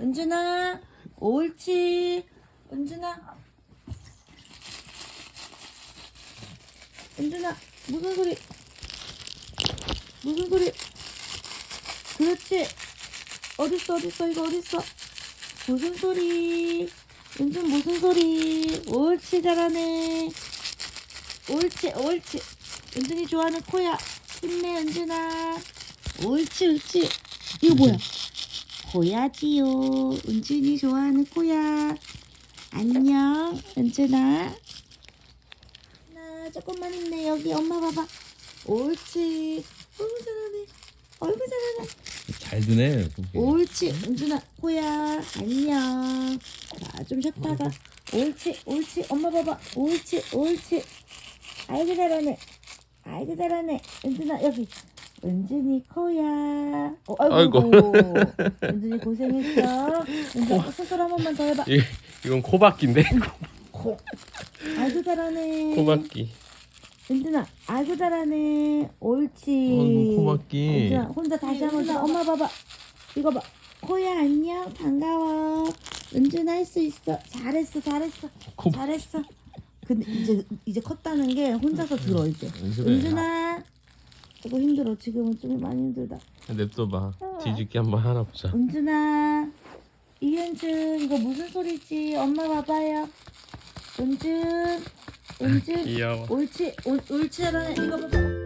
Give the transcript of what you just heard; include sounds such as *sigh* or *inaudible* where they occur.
은준아 옳지? 은준아. 은준아 무슨 소리? 무슨 소리? 그렇지. 어딨어 어딨어? 이거 어딨어? 무슨 소리? 은준 무슨 소리? 옳지 잘하네. 옳지 옳지 은준이 좋아하는 코야. 힘내 은준아. 옳지 옳지 이거 뭐야 코야지요. 은준이 좋아하는 코야. 안녕 은준아. 나 조금만 힘내 여기 엄마 봐봐. 옳지. 어이구 잘하네. 어이구 잘하네. 잘 드네. 옳지 은준아 코야. 안녕. 자좀 쉬었다가. 옳지 옳지. 엄마 봐봐. 옳지 옳지. 아이고 잘하네 아이고 잘하네. 은준아 여기. 은준이 코야. 어, 아이고, 은준이 고생했어. 은준아 스스로 한 번만 더 해봐. 이 이건 코바퀴인데. 코 아이고 잘하네. 코바퀴. 은준아 아이고 잘하네. 옳지. 아이고, 코바퀴. 은준아 혼자 다시 한번 더. 엄마 봐봐. 이거 봐. 코야 안녕. 반가워. 은준아 할수 있어. 잘했어 잘했어. 코- 잘했어 근데 이제 이제 컸다는 게 혼자서 들어 이제 은준아. 은준아 조금 힘들어. 지금은 좀 많이 힘들다. 냅둬봐. 뒤집기 한번 하나 보자. 은준아 이은준 이거 무슨 소리지? 엄마 봐봐요. 은준 은준. *laughs* 귀여워. 옳지 옳, 옳지 잘하네 이거 봐봐